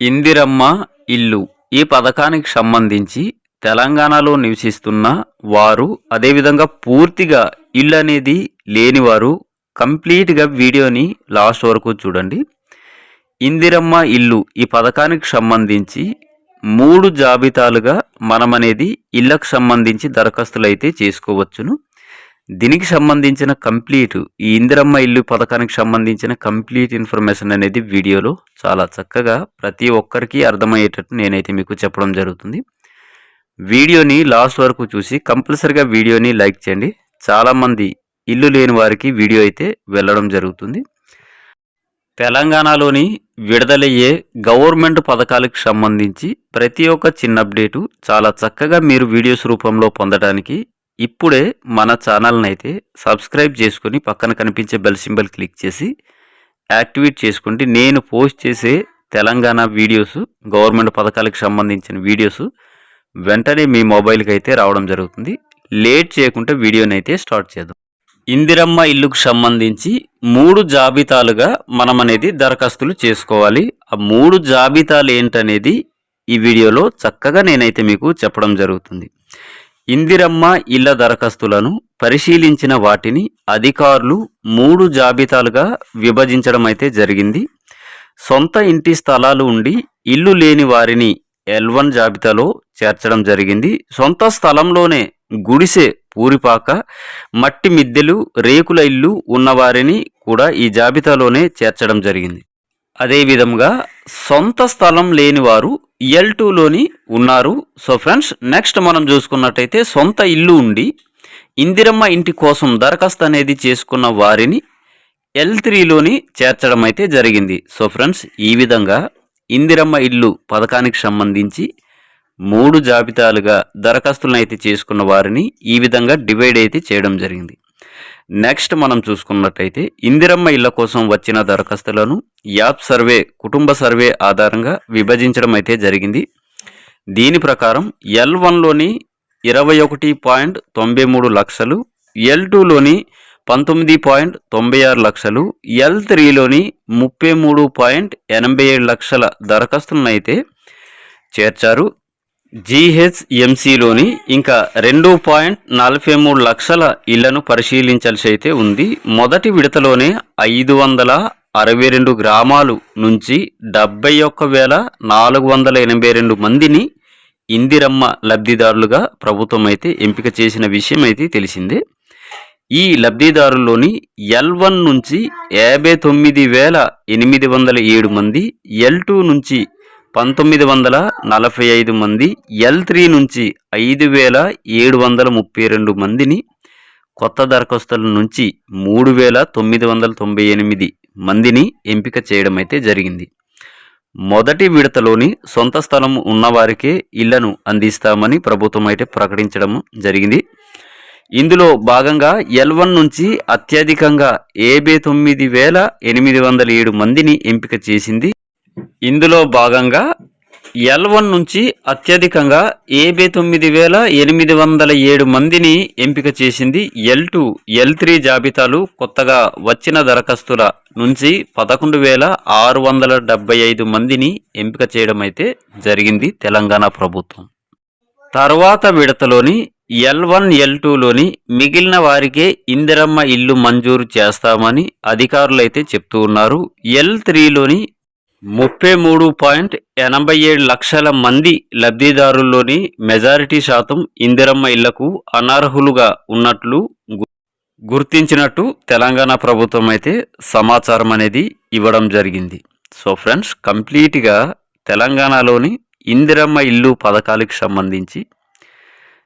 ఇందిరమ్మ ఇల్లు. ఈ పథకానికి సంబంధించి తెలంగాణలో నివసిస్తున్న వారు అదేవిధంగా పూర్తిగా ఇల్లు అనేది లేనివారు కంప్లీట్గా వీడియోని లాస్ట్ వరకు చూడండి. ఇందిరమ్మ ఇల్లు ఈ పథకానికి సంబంధించి మూడు జాబితాలుగా మనం అనేది ఇళ్ళకు సంబంధించి దరఖాస్తులు అయితే చేసుకోవచ్చును. దీనికి సంబంధించిన కంప్లీట్ ఈ ఇందిరమ్మ ఇల్లు పథకానికి సంబంధించిన కంప్లీట్ ఇన్ఫర్మేషన్ అనేది వీడియోలో చాలా చక్కగా ప్రతి ఒక్కరికి అర్థమయ్యేటట్టు నేనైతే మీకు చెప్పడం జరుగుతుంది. వీడియోని లాస్ట్ వరకు చూసి కంపల్సరిగా వీడియోని లైక్ చేయండి. చాలామంది ఇల్లు లేని వారికి వీడియో అయితే వెళ్ళడం జరుగుతుంది. తెలంగాణలోని విడుదలయ్యే గవర్నమెంట్ పథకాలకు సంబంధించి ప్రతి ఒక్క చిన్న అప్డేటు చాలా చక్కగా మీరు వీడియోస్ రూపంలో పొందడానికి ఇప్పుడే మన ఛానల్ని అయితే సబ్స్క్రైబ్ చేసుకొని పక్కన కనిపించే బెల్ సింబల్ క్లిక్ చేసి యాక్టివేట్ చేసుకుంటే నేను పోస్ట్ చేసే తెలంగాణ వీడియోస్ గవర్నమెంట్ పథకాలకు సంబంధించిన వీడియోస్ వెంటనే మీ మొబైల్కి అయితే రావడం జరుగుతుంది. లేట్ చేయకుండా వీడియోని అయితే స్టార్ట్ చేద్దాం. ఇందిరమ్మ ఇల్లుకు సంబంధించి మూడు జాబితాలుగా మనం అనేది దరఖాస్తులు చేసుకోవాలి. ఆ మూడు జాబితాలు ఏంటనేది ఈ వీడియోలో చక్కగా నేనైతే మీకు చెప్పడం జరుగుతుంది. ఇందిరమ్మ ఇళ్ళ దరఖాస్తులను పరిశీలించిన వాటిని అధికారులు మూడు జాబితాలుగా విభజించడం అయితే జరిగింది. సొంత ఇంటి స్థలాలు ఉండి ఇల్లు లేని వారిని ఎల్ వన్ జాబితాలో చేర్చడం జరిగింది. సొంత స్థలంలోనే గుడిసె పూరిపాక మట్టి మిద్దెలు రేకుల ఇల్లు ఉన్నవారిని కూడా ఈ జాబితాలోనే చేర్చడం జరిగింది. అదేవిధంగా సొంత స్థలం లేని వారు ఎల్ టూలోని ఉన్నారు. సో ఫ్రెండ్స్ నెక్స్ట్ మనం చూసుకున్నట్టయితే సొంత ఇల్లు ఉండి ఇందిరమ్మ ఇంటి కోసం దరఖాస్తు అనేది చేసుకున్న వారిని ఎల్ త్రీలోని చేర్చడం అయితే జరిగింది. సో ఫ్రెండ్స్ ఈ విధంగా ఇందిరమ్మ ఇల్లు పథకానికి సంబంధించి మూడు జాబితాలుగా దరఖాస్తులను అయితే చేసుకున్న వారిని ఈ విధంగా డివైడ్ అయితే చేయడం జరిగింది. నెక్స్ట్ మనం చూసుకున్నట్టయితే ఇందిరమ్మ ఇళ్ళ కోసం వచ్చిన దరఖాస్తులను యాప్ సర్వే కుటుంబ సర్వే ఆధారంగా విభజించడం అయితే జరిగింది. దీని ప్రకారం ఎల్ వన్లోని ఇరవై ఒకటి పాయింట్ తొంభై మూడు లక్షలు ఎల్ టూలోని పంతొమ్మిది పాయింట్ తొంభై ఆరు లక్షలు ఎల్ త్రీలోని ముప్పై మూడు పాయింట్ ఎనభై ఏడు లక్షల దరఖాస్తులను అయితే చేర్చారు. జీహెచ్ఎంసీలోని ఇంకా రెండు పాయింట్ నలభై మూడు లక్షల ఇళ్ళను పరిశీలించాల్సి అయితే ఉంది. మొదటి విడతలోనే ఐదు వందల అరవై రెండు గ్రామాలు నుంచి డెబ్బై ఒక్క వేల నాలుగు వందల ఎనభై రెండు మందిని ఇందిరమ్మ లబ్ధిదారులుగా ప్రభుత్వం అయితే ఎంపిక చేసిన విషయం అయితే తెలిసిందే. ఈ లబ్ధిదారుల్లోని ఎల్ వన్ నుంచి యాభై తొమ్మిది వేల ఎనిమిది వందల ఏడు మంది ఎల్ టూ నుంచి పంతొమ్మిది వందల నలభై ఐదు మంది ఎల్ త్రీ నుంచి ఐదు వేల ఏడు వందల ముప్పై రెండు మందిని కొత్త దరఖాస్తుల నుంచి మూడు వేల తొమ్మిది వందల తొంభై ఎనిమిది మందిని ఎంపిక చేయడం అయితే జరిగింది. మొదటి విడతలోని సొంత స్థలం ఉన్నవారికే ఇళ్ళను అందిస్తామని ప్రభుత్వం అయితే ప్రకటించడం జరిగింది. ఇందులో భాగంగా ఎల్ వన్ నుంచి అత్యధికంగా ఏబే తొమ్మిది వేల ఎనిమిది వందల ఏడు మందిని ఎంపిక చేసింది ఇందులో భాగంగా ఎల్ వన్ నుంచి అత్యధికంగా ఏబై తొమ్మిది వేల ఎనిమిది వందల ఏడు మందిని ఎంపిక చేసింది ఎల్ టూ ఎల్ త్రీ జాబితాలు కొత్తగా వచ్చిన దరఖాస్తుల నుంచి పదకొండు వేల ఆరు వందల డెబ్బై ఐదు మందిని ఎంపిక చేయడం అయితే జరిగింది తెలంగాణ ప్రభుత్వం. తర్వాత విడతలోని ఎల్ వన్ ఎల్ టూలోని మిగిలిన వారికే ఇందిరమ్మ ఇల్లు మంజూరు చేస్తామని అధికారులైతే చెప్తూ ఉన్నారు. ఎల్ త్రీలోని ముప్పై మూడు పాయింట్ ఎనభై ఏడు లక్షల మంది లబ్ధిదారుల్లోని మెజారిటీ శాతం ఇందిరమ్మ ఇళ్ళకు అనర్హులుగా ఉన్నట్లు గు- గుర్తించినట్టు తెలంగాణ ప్రభుత్వం అయితే సమాచారం అనేది ఇవ్వడం జరిగింది. సో ఫ్రెండ్స్ కంప్లీట్గా తెలంగాణలోని ఇందిరమ్మ ఇల్లు పథకాలకు సంబంధించి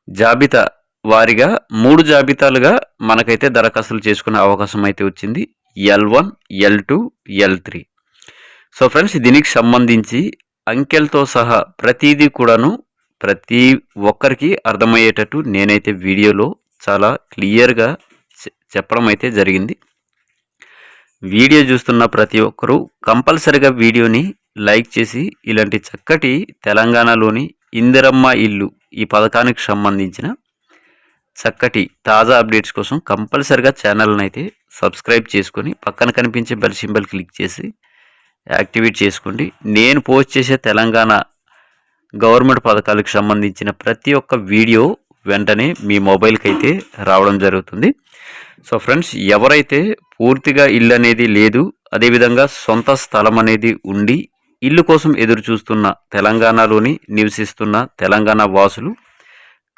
జాబితా వారిగా మూడు జాబితాలుగా మనకైతే దరఖాస్తులు చేసుకునే అవకాశం అయితే వచ్చింది. L one L two L three. So friends దీనికి సంబంధించి అంకెలతో సహా ప్రతిదీ కూడాను ప్రతి ఒక్కరికి అర్థమయ్యేటట్టు నేనైతే వీడియోలో చాలా క్లియర్గా చె- చెప్పడం అయితే జరిగింది. వీడియో చూస్తున్న ప్రతి ఒక్కరూ కంపల్సరిగా వీడియోని లైక్ చేసి ఇలాంటి చక్కటి తెలంగాణలోని ఇందిరమ్మ ఇల్లు ఈ పథకానికి సంబంధించిన చక్కటి తాజా అప్డేట్స్ కోసం కంపల్సరిగా ఛానల్ని అయితే సబ్స్క్రైబ్ చేసుకొని పక్కన కనిపించే బెల్ సింబల్ క్లిక్ చేసి యాక్టివేట్ చేసుకోండి. నేను పోస్ట్ చేసే తెలంగాణ గవర్నమెంట్ పథకాలకు సంబంధించిన ప్రతి ఒక్క వీడియో వెంటనే మీ మొబైల్కి అయితే రావడం జరుగుతుంది. సో ఫ్రెండ్స్ ఎవరైతే పూర్తిగా ఇల్లు అనేది లేదు అదేవిధంగా సొంత స్థలం అనేది ఉండి ఇల్లు కోసం ఎదురు చూస్తున్న తెలంగాణలోని నివసిస్తున్న తెలంగాణ వాసులు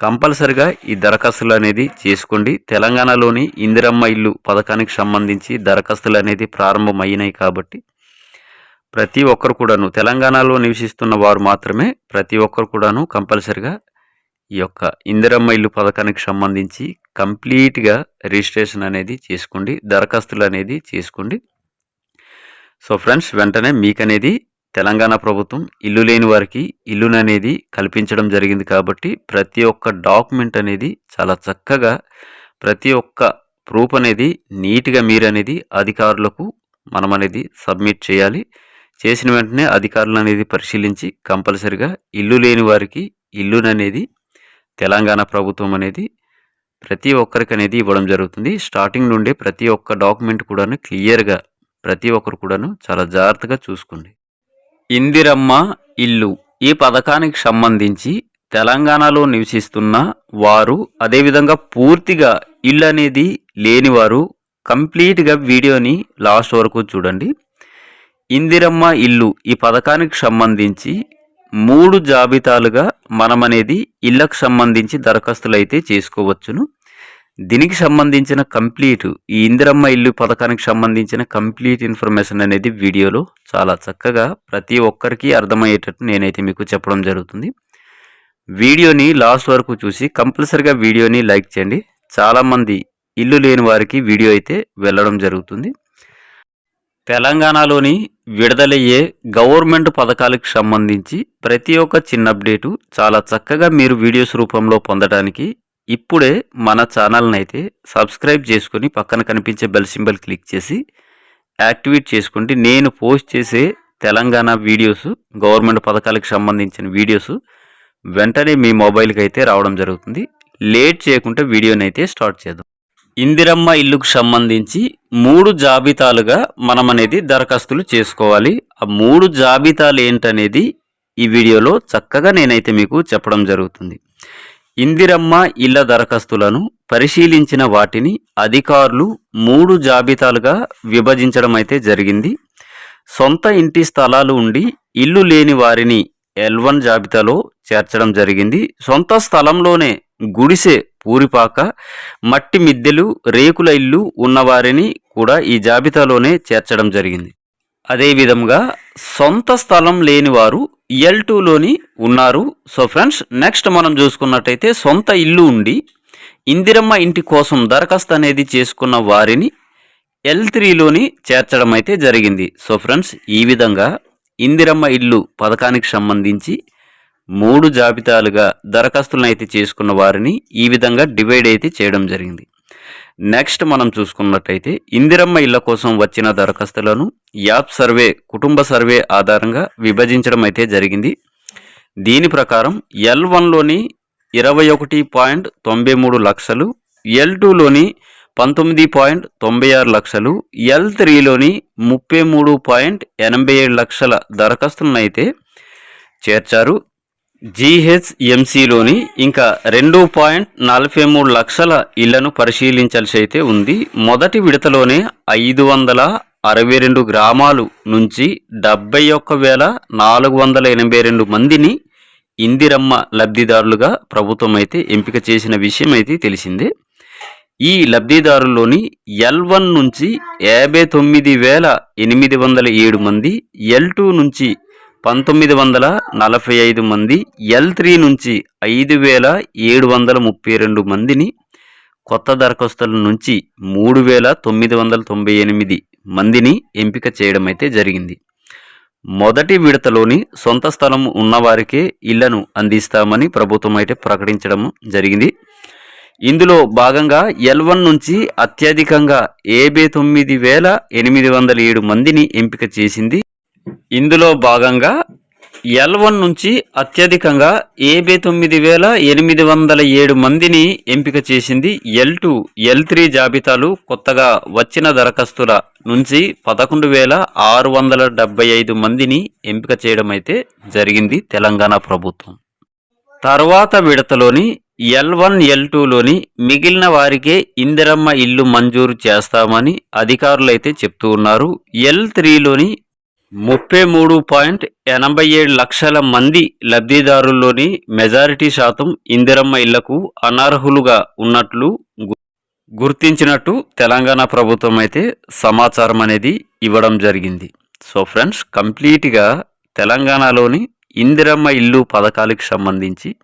కంపల్సరిగా ఈ దరఖాస్తులు అనేది చేసుకోండి. తెలంగాణలోని ఇందిరమ్మ ఇల్లు పథకానికి సంబంధించి దరఖాస్తులు అనేది ప్రారంభమైనాయి కాబట్టి ప్రతి ఒక్కరు కూడాను తెలంగాణలో నివసిస్తున్న వారు మాత్రమే ప్రతి ఒక్కరు కూడాను కంపల్సరిగా ఈ యొక్క ఇందిరమ్మ ఇల్లు పథకానికి సంబంధించి కంప్లీట్గా రిజిస్ట్రేషన్ అనేది చేసుకోండి దరఖాస్తులు అనేది చేసుకోండి. సో ఫ్రెండ్స్ వెంటనే మీకనేది తెలంగాణ ప్రభుత్వం ఇల్లు లేని వారికి ఇల్లును అనేది కల్పించడం జరిగింది కాబట్టి ప్రతి ఒక్క డాక్యుమెంట్ అనేది చాలా చక్కగా ప్రతి ఒక్క ప్రూఫ్ అనేది నీట్గా మీరు అనేది అధికారులకు మనం అనేది సబ్మిట్ చేయాలి. చేసిన వెంటనే అధికారులు అనేది పరిశీలించి కంపల్సరిగా ఇల్లు లేని వారికి ఇల్లును అనేది తెలంగాణ ప్రభుత్వం అనేది ప్రతి ఒక్కరికి అనేది ఇవ్వడం జరుగుతుంది. స్టార్టింగ్ నుండి ప్రతి ఒక్క డాక్యుమెంట్ కూడాను క్లియర్గా ప్రతి ఒక్కరు కూడాను చాలా జాగ్రత్తగా చూసుకోండి. ఇందిరమ్మ ఇల్లు ఈ పథకానికి సంబంధించి తెలంగాణలో నివసిస్తున్న వారు అదేవిధంగా పూర్తిగా ఇల్లు అనేది లేనివారు కంప్లీట్గా వీడియోని లాస్ట్ వరకు చూడండి. ఇందిరమ్మ ఇల్లు ఈ పథకానికి సంబంధించి మూడు జాబితాలుగా మనమనేది ఇళ్ళకు ఇళ్ళకు సంబంధించి దరఖాస్తులు అయితే చేసుకోవచ్చును. దీనికి సంబంధించిన కంప్లీట్ ఈ ఇందిరమ్మ ఇల్లు పథకానికి సంబంధించిన కంప్లీట్ ఇన్ఫర్మేషన్ అనేది వీడియోలో చాలా చక్కగా ప్రతి ఒక్కరికి అర్థమయ్యేటట్టు నేనైతే మీకు చెప్పడం జరుగుతుంది. వీడియోని లాస్ట్ వరకు చూసి కంపల్సరిగా వీడియోని లైక్ చేయండి. చాలామంది ఇల్లు లేని వారికి వీడియో అయితే వెళ్ళడం జరుగుతుంది. తెలంగాణలోని విడుదలయ్యే గవర్నమెంట్ పథకాలకు సంబంధించి ప్రతి ఒక్క చిన్న అప్డేటు చాలా చక్కగా మీరు వీడియోస్ రూపంలో పొందడానికి ఇప్పుడే మన ఛానల్ని అయితే సబ్స్క్రైబ్ చేసుకొని పక్కన కనిపించే బెల్ సింబల్ క్లిక్ చేసి యాక్టివేట్ చేసుకుంటే నేను పోస్ట్ చేసే తెలంగాణ వీడియోస్ గవర్నమెంట్ పథకాలకు సంబంధించిన వీడియోస్ వెంటనే మీ మొబైల్కి అయితే రావడం జరుగుతుంది. లేట్ చేయకుండా వీడియోని అయితే స్టార్ట్ చేద్దాం. ఇందిరమ్మ ఇల్లుకు సంబంధించి మూడు జాబితాలుగా మనం అనేది దరఖాస్తులు చేసుకోవాలి. ఆ మూడు జాబితాలు ఏంటనేది ఈ వీడియోలో చక్కగా నేనైతే మీకు చెప్పడం జరుగుతుంది. ఇందిరమ్మ ఇళ్ళ దరఖాస్తులను పరిశీలించిన వాటిని అధికారులు మూడు జాబితాలుగా విభజించడం అయితే జరిగింది. సొంత ఇంటి స్థలాలు ఉండి ఇల్లు లేని వారిని ఎల్ వన్ జాబితాలో చేర్చడం జరిగింది. సొంత స్థలంలోనే గుడిసె పూరిపాక మట్టి మిద్దెలు రేకుల ఇల్లు ఉన్నవారిని కూడా ఈ జాబితాలోనే చేర్చడం జరిగింది. అదేవిధంగా సొంత స్థలం లేనివారు ఎల్ టూలోని ఉన్నారు. సో ఫ్రెండ్స్ నెక్స్ట్ మనం చూసుకున్నట్టయితే సొంత ఇల్లు ఉండి ఇందిరమ్మ ఇంటి కోసం దరఖాస్తు అనేది చేసుకున్న వారిని ఎల్ త్రీలోని చేర్చడం అయితే జరిగింది. సో ఫ్రెండ్స్ ఈ విధంగా ఇందిరమ్మ ఇల్లు పథకానికి సంబంధించి మూడు జాబితాలుగా దరఖాస్తులను అయితే చేసుకున్న వారిని ఈ విధంగా డివైడ్ అయితే చేయడం జరిగింది. నెక్స్ట్ మనం చూసుకున్నట్టయితే ఇందిరమ్మ ఇళ్ళ కోసం వచ్చిన దరఖాస్తులను యాప్ సర్వే కుటుంబ సర్వే ఆధారంగా విభజించడం అయితే జరిగింది. దీని ప్రకారం ఎల్ వన్లోని ఇరవై ఒకటి పాయింట్ తొంభై మూడు లక్షలు ఎల్ టూలోని పంతొమ్మిది పాయింట్ తొంభై ఆరు లక్షలు ఎల్ త్రీలోని ముప్పై మూడు పాయింట్ ఎనభై ఏడు లక్షల దరఖాస్తులను అయితే చేర్చారు. జీహెచ్ఎంసీలోని ఇంకా రెండు పాయింట్ నలభై మూడు లక్షల ఇళ్ళను పరిశీలించాల్సి అయితే ఉంది. మొదటి విడతలోనే ఐదు వందల అరవై రెండు గ్రామాలు నుంచి డెబ్బై ఒక్క వేల నాలుగు వందల ఎనభై రెండు మందిని ఇందిరమ్మ లబ్ధిదారులుగా ప్రభుత్వం అయితే ఎంపిక చేసిన విషయం అయితే తెలిసిందే. ఈ లబ్ధిదారుల్లోని ఎల్ వన్ నుంచి యాభై తొమ్మిది వేల ఎనిమిది వందల ఏడు మంది ఎల్ టూ నుంచి పంతొమ్మిది వందల నలభై ఐదు మంది ఎల్ త్రీ నుంచి ఐదు వేల ఏడు వందల ముప్పై రెండు మందిని కొత్త దరఖాస్తుల నుంచి మూడు వేల తొమ్మిది వందల తొంభై ఎనిమిది మందిని ఎంపిక చేయడం అయితే జరిగింది. మొదటి విడతలోని సొంత స్థలం ఉన్నవారికే ఇళ్ళను అందిస్తామని ప్రభుత్వం అయితే ప్రకటించడం జరిగింది. ఇందులో భాగంగా ఎల్ వన్ నుంచి అత్యధికంగా ఏబై తొమ్మిది వేల ఎనిమిది వందల ఏడు మందిని ఎంపిక చేసింది ఇందులో భాగంగా ఎల్ వన్ నుంచి అత్యధికంగా ఏబై తొమ్మిది వేల ఎనిమిది వందల ఏడు మందిని ఎంపిక చేసింది ఎల్ టూ ఎల్ త్రీ జాబితాలు కొత్తగా వచ్చిన దరఖాస్తుల నుంచి పదకొండు వేల ఆరు వందల డెబ్బై ఐదు మందిని ఎంపిక చేయడం అయితే జరిగింది తెలంగాణ ప్రభుత్వం. తర్వాత విడతలోని ఎల్ వన్ ఎల్ టూలోని మిగిలిన వారికే ఇందిరమ్మ ఇల్లు మంజూరు చేస్తామని అధికారులైతే చెప్తూ ఉన్నారు. ఎల్ త్రీలోని ముప్పై మూడు పాయింట్ ఎనభై ఏడు లక్షల మంది లబ్ధిదారుల్లోని మెజారిటీ శాతం ఇందిరమ్మ ఇళ్ళకు అనర్హులుగా ఉన్నట్లు గు- గుర్తించినట్టు తెలంగాణ ప్రభుత్వం అయితే సమాచారం అనేది ఇవ్వడం జరిగింది. సో ఫ్రెండ్స్ కంప్లీట్గా తెలంగాణలోని ఇందిరమ్మ ఇల్లు పథకాలకు సంబంధించి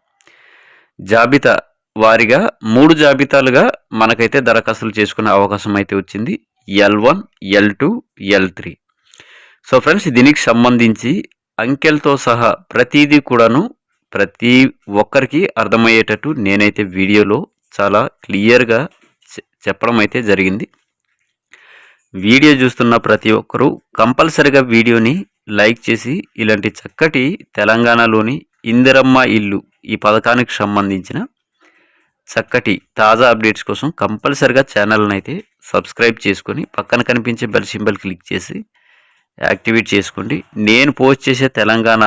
జాబితా వారిగా మూడు జాబితాలుగా మనకైతే దరఖాస్తులు చేసుకునే అవకాశం అయితే వచ్చింది. L one L two L three. So friends దీనికి సంబంధించి అంకెలతో సహా ప్రతిదీ కూడాను ప్రతి ఒక్కరికి అర్థమయ్యేటట్టు నేనైతే వీడియోలో చాలా క్లియర్గా చె- చెప్పడం అయితే జరిగింది. వీడియో చూస్తున్న ప్రతి ఒక్కరూ కంపల్సరిగా వీడియోని లైక్ చేసి ఇలాంటి చక్కటి తెలంగాణలోని ఇందిరమ్మ ఇల్లు ఈ పథకానికి సంబంధించిన చక్కటి తాజా అప్డేట్స్ కోసం కంపల్సరిగా ఛానల్ని అయితే సబ్స్క్రైబ్ చేసుకొని పక్కన కనిపించే బెల్ సింబల్ క్లిక్ చేసి యాక్టివేట్ చేసుకోండి. నేను పోస్ట్ చేసే తెలంగాణ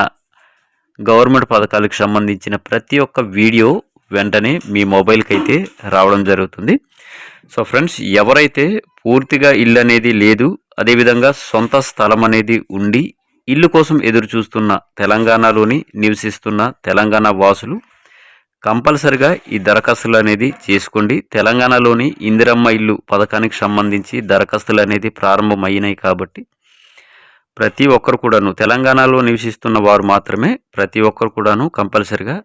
గవర్నమెంట్ పథకాలకు సంబంధించిన ప్రతి ఒక్క వీడియో వెంటనే మీ మొబైల్కి అయితే రావడం జరుగుతుంది. సో ఫ్రెండ్స్ ఎవరైతే పూర్తిగా ఇల్లు అనేది లేదు అదేవిధంగా సొంత స్థలం అనేది ఉండి ఇల్లు కోసం ఎదురు చూస్తున్న తెలంగాణలోని నివసిస్తున్న తెలంగాణ వాసులు కంపల్సరిగా ఈ దరఖాస్తులు అనేది చేసుకోండి. తెలంగాణలోని ఇందిరమ్మ ఇల్లు పథకానికి సంబంధించి దరఖాస్తులు అనేది ప్రారంభమైనాయి కాబట్టి ప్రతి ఒక్కరు కూడాను తెలంగాణలో నివసిస్తున్న వారు మాత్రమే ప్రతి ఒక్కరు కూడాను కంపల్సరిగా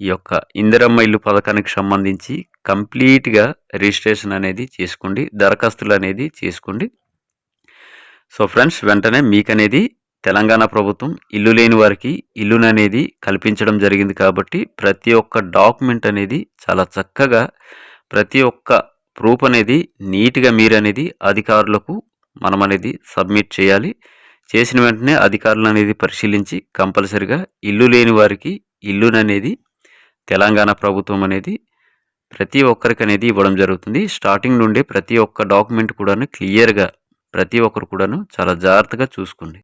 ఈ యొక్క ఇందిరమ్మ ఇల్లు పథకానికి సంబంధించి కంప్లీట్గా రిజిస్ట్రేషన్ అనేది చేసుకోండి దరఖాస్తులు అనేది చేసుకోండి. సో ఫ్రెండ్స్ వెంటనే మీకనేది తెలంగాణ ప్రభుత్వం ఇల్లు లేని వారికి ఇల్లును అనేది కల్పించడం జరిగింది కాబట్టి ప్రతి ఒక్క డాక్యుమెంట్ అనేది చాలా చక్కగా ప్రతి ఒక్క ప్రూఫ్ అనేది నీట్గా మీరు అనేది అధికారులకు మనం అనేది సబ్మిట్ చేయాలి. చేసిన వెంటనే అధికారులు అనేది పరిశీలించి కంపల్సరిగా ఇల్లు లేని వారికి ఇల్లును అనేది తెలంగాణ ప్రభుత్వం అనేది ప్రతి ఒక్కరికి అనేది ఇవ్వడం జరుగుతుంది. స్టార్టింగ్ నుండి ప్రతి ఒక్క డాక్యుమెంట్ కూడాను క్లియర్గా ప్రతి ఒక్కరు కూడాను చాలా జాగ్రత్తగా చూసుకోండి.